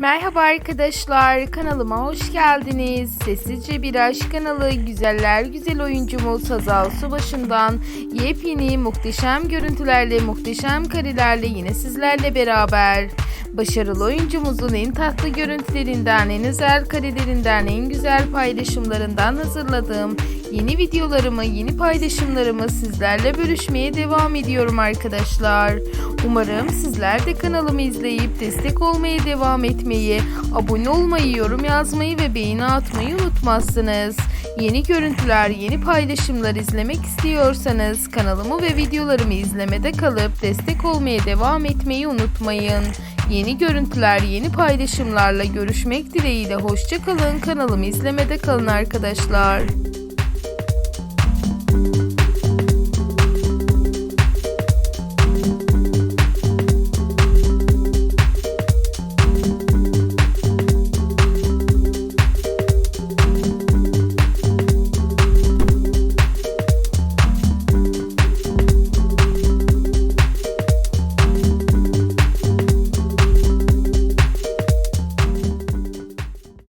Merhaba arkadaşlar, kanalıma hoş geldiniz. Sessizce Bir Aşk kanalı güzeller güzel oyuncumuz Hazal Subaşı'ndan yepyeni muhteşem görüntülerle, muhteşem karelerle yine sizlerle beraber. Başarılı oyuncumuzun en tatlı görüntülerinden, en özel karelerinden, en güzel paylaşımlarından hazırladığım yeni videolarımı, yeni paylaşımlarımı sizlerle bölüşmeye devam ediyorum arkadaşlar. Umarım sizler de kanalımı izleyip destek olmaya devam etmeyi, abone olmayı, yorum yazmayı ve beğeni atmayı unutmazsınız. Yeni görüntüler, yeni paylaşımlar izlemek istiyorsanız kanalımı ve videolarımı izlemede kalıp destek olmaya devam etmeyi unutmayın. Yeni görüntüler, yeni paylaşımlarla görüşmek dileğiyle hoşçakalın. Kanalımı izlemede kalın arkadaşlar.